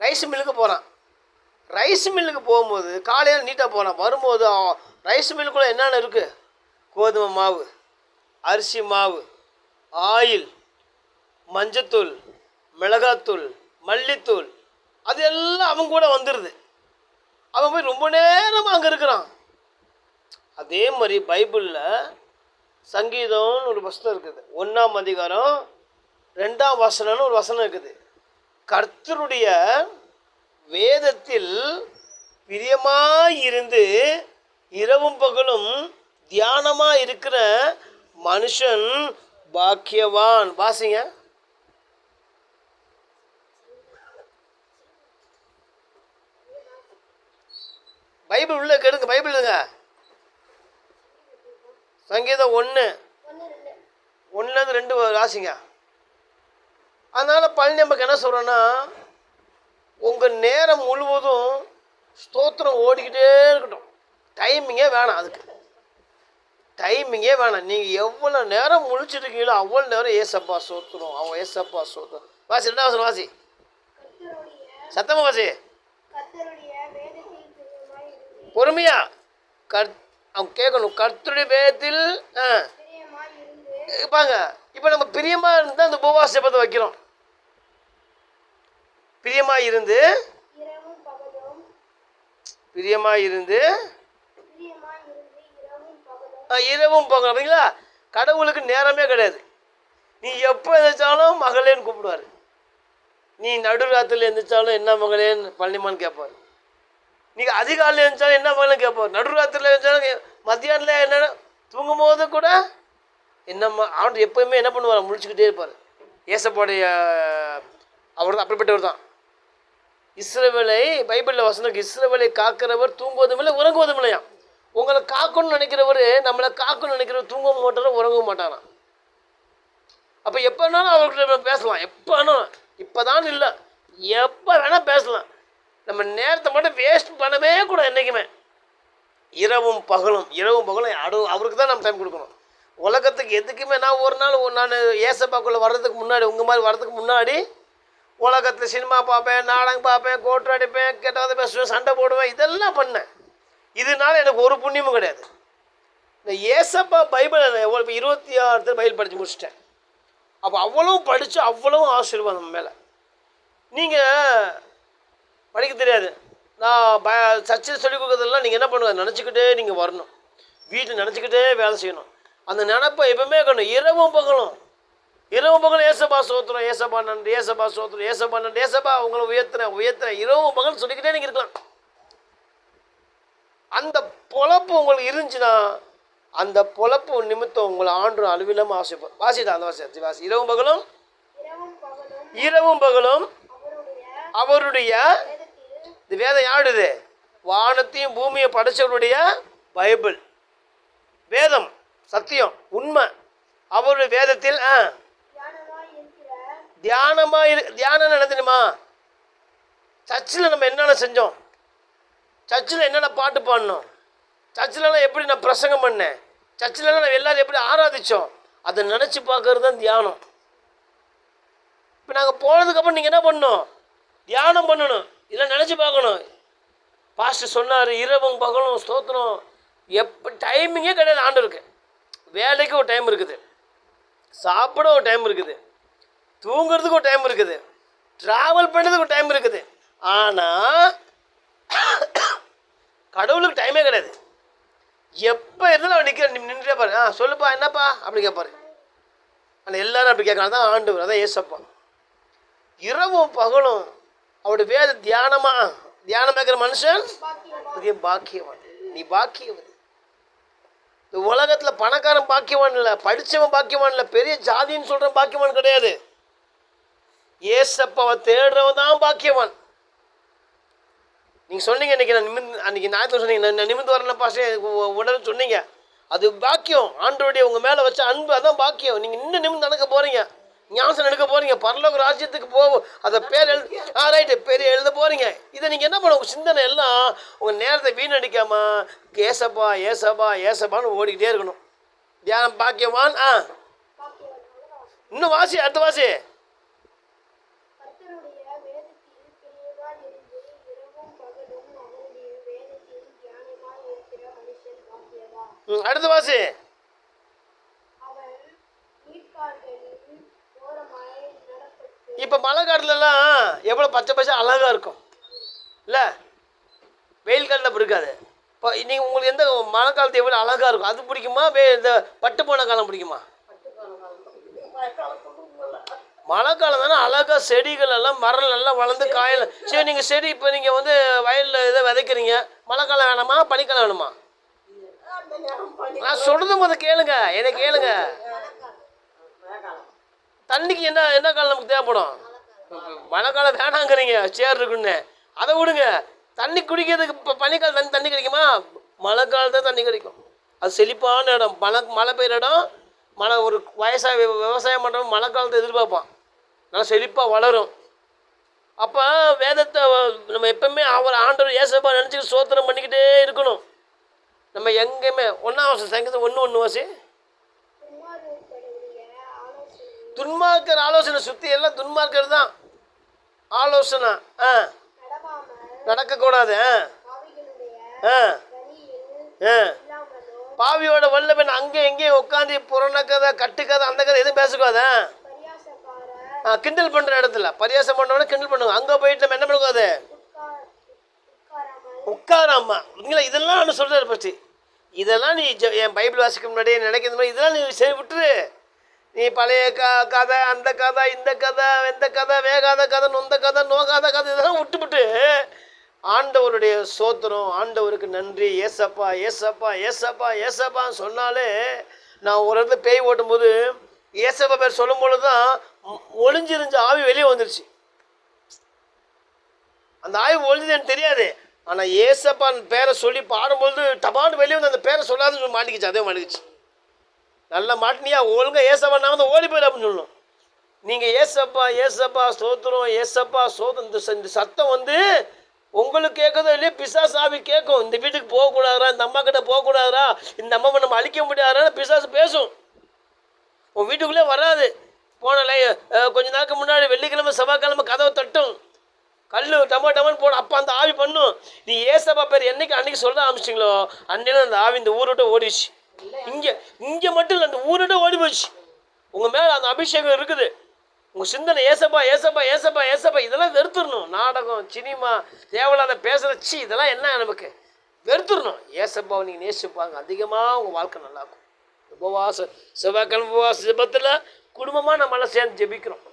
Rice மில்லுக்கு போகிறான் rice மில்லுக்கு போகும்போது காலையில் நீட்டாக போகிறான் வரும்போது ரைஸ் மில்லுக்குள்ளே என்னென்ன இருக்குது கோதுமை மாவு அரிசி மாவு ஆயில் மஞ்சத்தூள் மிளகாத்தூள் மல்லித்தூள் அது எல்லாம் அவங்க கூட வந்துடுது அவன் போய் ரொம்ப நேரமாக அங்கே இருக்கிறான். அதே மாதிரி பைபிளில் சங்கீதம்னு ஒரு வசனம் இருக்குது. ஒன்றாம் அதிகாரம் ரெண்டாம் வசனம்னு ஒரு வசனம் இருக்குது. கர்த்தருடைய வேதத்தில் பிரியமாயிருந்து இரவும் பகலும் தியானமாக இருக்கிற மனுஷன் பாக்கியவான். வாசிங்க. பைபிள் உள்ள கெடுங்க பைபிள் இருங்க சங்கீதம் ஒன்று ஒன்றுலேருந்து ரெண்டு. வாசிங்க. அதனால் பழனி நமக்கு என்ன சொல்கிறேன்னா உங்கள் நேரம் முழுவதும் ஸ்தோத்திரம் ஓடிக்கிட்டே இருக்கட்டும். டைமிங்கே வேணாம் அதுக்கு. டைமிங்கே வேணாம். நீங்கள் எவ்வளோ நேரம் முழிச்சிருக்கீங்களோ அவ்வளோ நேரம் ஏசப்பா சோத்துரும் அவன் ஏசப்பா சோத்துரும் வாசி ரெண்டாவது வாசி. சத்தமாக வாசி. பொறுமையா? கர் அவங்க கேட்கணும். கர்த்தருடைய வேதத்தில் ஆ. இருப்பாங்க இப்போ நம்ம பிரியமாக இருந்தால் அந்த உபவாச ஜெபத்தை வைக்கிறோம். பிரியமாக இருந்து பிரியமாக இருந்து இரவும் பகலும். அப்படிங்களா? கடவுளுக்கு நேரமே கிடையாது. நீ எப்போ எந்திரிச்சாலும் மகளேன்னு கூப்பிடுவார். நீ நடுராத்திரில் எந்திரிச்சாலும் என்ன மகளேன்னு பழனிமான்னு கேட்பார். நீங்கள் அதிகாலையில் எழுந்தாலும் என்ன மகளேன்னு கேட்பார். நடுராத்திரியில் எழுந்தாலும் மத்தியானத்தில் என்ன தூங்கும் போது கூட என்னம்மா அவன் எப்போயுமே என்ன பண்ணுவார்? முழிச்சுக்கிட்டே இருப்பார். ஏசப்பாடைய அவர் தான் அப்படிப்பட்டவர் தான் இஸ்ரவேலை பைபிளில் வசனம் இஸ்ரவேலை காக்கிறவர் தூங்குவதும் இல்லை உறங்குவதும் இல்லையா உங்களை காக்கணும்னு நினைக்கிறவர் நம்மளை காக்கணும்னு நினைக்கிறவர் தூங்க மாட்டாரோ உறங்க மாட்டாராம் அப்போ எப்போ வேணாலும் அவர்கிட்ட நம்ம பேசலாம். எப்போ வேணாலும். இப்போ தான் இல்லை. எப்போ வேணால் பேசலாம். நம்ம நேரத்தை மட்டும் வேஸ்ட் பண்ணவே கூட என்றைக்குமே இரவும் பகலும் இரவும் பகலும் அடு அவருக்கு தான் நம்ம டைம் கொடுக்கணும். உலகத்துக்கு எதுக்குமே நான் ஒரு நாள் ஒரு நான் ஏசப்பாக்குள்ளே வர்றதுக்கு முன்னாடி உங்கள் மாதிரி வர்றதுக்கு முன்னாடி உலகத்தில் சினிமா பார்ப்பேன் நாடகம் பார்ப்பேன் கோட்டு அடிப்பேன் கெட்டதை பேசுவேன் சண்டை போடுவேன் இதெல்லாம் பண்ணேன். இதனால எனக்கு ஒரு புண்ணியமும் கிடையாது. இந்த ஏசப்பா பைபிள் எவ்வளோ இப்போ இருபத்தி ஆறு பைபிள் படித்து முடிச்சிட்டேன். அப்போ அவ்வளவும் படித்து அவ்வளவும் ஆசீர்வாதம் நம்ம மேலே. நீங்கள் படிக்க தெரியாது. நான் ப சர்ச்சில் சொல்லிக் கொடுக்குறதெல்லாம் நீங்கள் என்ன பண்ணுங்க நினச்சிக்கிட்டே நீங்கள் வரணும். வீட்டில் நினச்சிக்கிட்டே வேலை செய்யணும். அந்த நினப்பை எப்பவுமே இருக்கணும். இரவும் பகலும். இரவு மகள் ஏசபா சோத்திரம் ஏசபா நன்றி ஏசபா சோத்திரம் ஏசபா நன்றி ஏசபா உங்களை உயர்த்துறேன் உயர்த்துறேன். இரவும் மகள் சொல்லிக்கிட்டே நீங்கள் இருக்கலாம். அந்த பொழப்பு உங்களுக்கு இருந்துச்சுன்னா அந்த பொழப்பு நிமித்தம் உங்களை ஆண்டு அலுவலமாக ஆசைப்படும் வாசிட்டா அந்த வாசி வாசி. இரவும் பகலும் இரவும் பகலும் அவருடைய இது இந்த வேதம் யாடுது வானத்தையும் பூமியை படைச்சவருடைய பைபிள். வேதம் சத்தியம் உண்மை. அவருடைய வேதத்தில் ஆ தியானமாக இரு தியானம் என்ன சர்ச்சில் நம்ம என்னென்ன செஞ்சோம்? சர்ச்சில் என்னென்ன பாட்டு பாடினோம்? சர்ச்சிலலாம் எப்படி நான் பிரசங்கம் பண்ணேன்? சர்ச்சிலலாம் நம்ம எல்லோரும் எப்படி ஆராதிச்சோம்? அதை நினச்சி பார்க்கறது தான் தியானம். இப்போ நாங்கள் போனதுக்கப்புறம் நீங்கள் என்ன பண்ணணும்? தியானம் பண்ணணும். இல்லை நினச்சி பார்க்கணும். பாஸ்டர் சொன்னார் இரவும் பகலும் ஸ்தோத்திரம். எப்போ டைமிங்கே கிடையாது ஆண்டவருக்கு. வேலைக்கு ஒரு டைம் இருக்குது. சாப்பிட ஒரு டைம் இருக்குது. தூங்குறதுக்கு ஒரு டைம் இருக்குது. ட்ராவல் பண்ணுறதுக்கு ஒரு டைம் இருக்குது. ஆனால் கடவுளுக்கு டைமே கிடையாது. எப்போ இருந்தாலும் அவன் நிற்கிற நின்றுட்டே பாரு. ஆ சொல்லுப்பா என்னப்பா? அப்படி கேட்பாரு ஆனால் எல்லாரும் அப்படி கேட்கணும் தான் ஆண்டவர் அதான் ஏசப்பா இரவும் பகலும் அவருடைய வேத தியானமா? தியானம் கேட்குற மனுஷன்? பெரிய பாக்கியவான். நீ பாக்கியவன். இந்த உலகத்தில் பணக்காரன் பாக்கியவான் இல்லை படித்தவன் பாக்கியவான் இல்லை பெரிய ஜாதின்னு சொல்கிற பாக்கியவான் கிடையாது. ஏசப்பாவை தேடுறவன் தான் பாக்கியவான். நீங்கள் சொன்னீங்க இன்னைக்கு நான் நிமிந்து அன்றைக்கி ஞாயிற்று சொன்னீங்க நான் நிமிந்து வரல பாசே உடனே சொன்னீங்க. அது பாக்கியம். ஆண்டோடைய உங்கள் மேலே வச்ச அன்பு அதான் பாக்கியம். நீங்கள் இன்னும் நிமிந்து நடக்க போகிறீங்க ஞாபகம் எடுக்க போகிறீங்க பரலோக ராஜ்யத்துக்கு போகும் அதை பேர் எழு ஆ ரைட்டு பெரிய எழுத போகிறீங்க இதை நீங்கள் என்ன பண்ண உங்கள் சிந்தனை எல்லாம் உங்கள் நேரத்தை வீணடிக்காம ஏசப்பா ஏசப்பா ஏசப்பான்னு ஓடிக்கிட்டே இருக்கணும். தியானம் பாக்கியவான் ஆ. இன்னும் வாசி அடுத்த வாசி. தவிர வேதத்தில் பிரியமாய் இருந்து இரவும் பகலும் அவனுடைய அடுத்த வாசி. இப்போ மழை காலத்துலலாம் எவ்வளோ பச்சை பச்சை அழகா இருக்கும். இல்லை? வெயில் காலத்தில் அப்படி இருக்காது. இப்போ நீங்கள் உங்களுக்கு எந்த மழை காலத்து எவ்வளோ அழகாக இருக்கும்? அது பிடிக்குமா? வே இந்த பட்டு போன காலம் பிடிக்குமா. மழை காலம் தானே அழகாக செடிகள் எல்லாம் மரம் எல்லாம் வளர்ந்து காயல. சரி நீங்கள் செடி இப்போ நீங்கள் வந்து வயலில் இதை விதைக்கிறீங்க. மழை காலம் வேணாமா? பனிக்காலம் வேணுமா? நான் சொல்றது முத கேளுங்க. என்னை கேளுங்க. தண்ணிக்கு என்ன என்ன காலம் நமக்கு தேவைப்படும்? மழை காலம் வேணாங்கிறீங்க. சேர் இருக்குன்னு. அதை விடுங்க. தண்ணி குடிக்கிறதுக்கு இப்போ பனிக்காலம் தண்ணி தண்ணி கிடைக்குமா? மழை காலத்தில் தண்ணி கிடைக்கும். அது செழிப்பான இடம். மழை மழை பெய்கிற இடம். மழை ஒரு வயசாக விவசாயம் பண்ணுறவன் மழை காலத்தை எதிர்பார்ப்பான். நல்லா செழிப்பாக வளரும். அப்போ வேதத்தை நம்ம எப்பவுமே அவர் ஆண்டவர் ஏசப்பா நினச்சிக்கிட்டு சோத்திரம் பண்ணிக்கிட்டே இருக்கணும். நம்ம எங்கேயுமே ஒன்றாம் வருஷம் சங்கீதம் ஒன்று ஒன்று வாசி. ஆலோசனை துன்மார்க்கர் ஆலோசனை சுற்றி எல்லாம் துன்மார்க்கர் தான். ஆலோசனை ஆ. நடக்கக்கூடாது ஆ. ஆ. வழியில் ஆ. இல்லாமலும் பாவியோட வல்லவன் அங்கே எங்கேயும் உட்காந்து புறண கதை கட்டுக்கதை அந்த கதை எதுவும் பேசக்கூடாது கிண்டல் பண்ணுற இடத்துல. பரியாசம் பண்ணவன கிண்டல் பண்ணுவாங்க அங்கே போயிட்டு நம்ம என்ன பண்ணுவோம் உட்கார் உட்காராமா. இல்லைங்களா இதெல்லாம் நான் சொல்கிறேன் பற்றி இதெல்லாம் நீ ஜ- என் பைபிள் வாசிக்க முன்னாடியே நினைக்கிற மாதிரி இதெல்லாம் நீ சரி விட்டுரு. நீ பழைய க கதை அந்த கதை இந்த கதை எந்த கதை வேகாத கதை நொந்த கதை நோகாத கதை இதெல்லாம் விட்டுவிட்டு ஆண்டவருடைய சோத்திரம் ஆண்டவருக்கு நன்றி. ஏசப்பா ஏசப்பா ஏசப்பா ஏசப்பான்னு சொன்னாலே நான் ஒரு இடத்துல பேய் ஓட்டும்போது ஏசப்பா பேர் சொல்லும் பொழுது தான் ஒளிஞ்சிருந்த ஆவி வெளியே வந்துருச்சு. அந்த ஆவி ஒளிஞ்சது எனக்கு தெரியாது. ஆனால் ஏசப்பான் பேரை சொல்லி பாடும்பொழுது டபான்னு வெளியே வந்து அந்த பேரை சொல்லாதுன்னு மாட்டிக்கிச்சு அதே மாட்டிக்கிச்சு. நல்லா மாட்டினியா? ஒழுங்காக ஏசப்பா நான் வந்து ஓடி போயிடு அப்படின்னு சொல்லணும். நீங்கள் ஏசப்பா ஏசப்பா சோத்துரும் ஏசப்பா சோதம் இந்த சத்தம் வந்து உங்களுக்கு கேட்குதோ இல்லையா பிசாசு ஆவி கேட்கும். இந்த வீட்டுக்கு போகக்கூடாதா இந்த அம்மா கிட்ட போகக்கூடாதா இந்த அம்மாவை நம்ம அழிக்க முடியாதான்னு பிசாசு பேசும். உன் வீட்டுக்குள்ளே வராது. போனல கொஞ்ச நாளுக்கு முன்னாடி வெள்ளிக்கிழமை செவ்வாய்க்கிழமை கதவை தட்டும். கல் டமோ டமோன்னு போடும். அப்போ அந்த ஆவி பண்ணும். நீ ஏசப்பா பேர் என்னைக்கு அன்னைக்கு சொல்ல ஆரம்பிச்சிங்களோ அன்னையில அந்த ஆவி இந்த ஊரை விட்டு ஓடிச்சு இங்கே இங்கே மட்டும் இல்லை அந்த ஊரை விட்டு ஓடி போச்சு. உங்கள் மேலே அந்த அபிஷேகம் இருக்குது. உங்கள் சிந்தனை ஏசப்பா ஏசப்பா ஏசப்பா ஏசப்பா இதெல்லாம் வெறுத்துடணும் நாடகம் சினிமா தேவையில்லாத பேசுகிற சி இதெல்லாம் என்ன நமக்கு? வெறுத்துடணும் ஏசப்பாவை நீங்கள் நேசிப்பாங்க அதிகமாக உங்கள் வாழ்க்கை நல்லாயிருக்கும். உபவாசம் செவ்வாய்க்கிழமை உபவாச ஜெபத்தில் குடும்பமாக நம்மளாம் சேர்ந்து ஜெபிக்கிறோம்.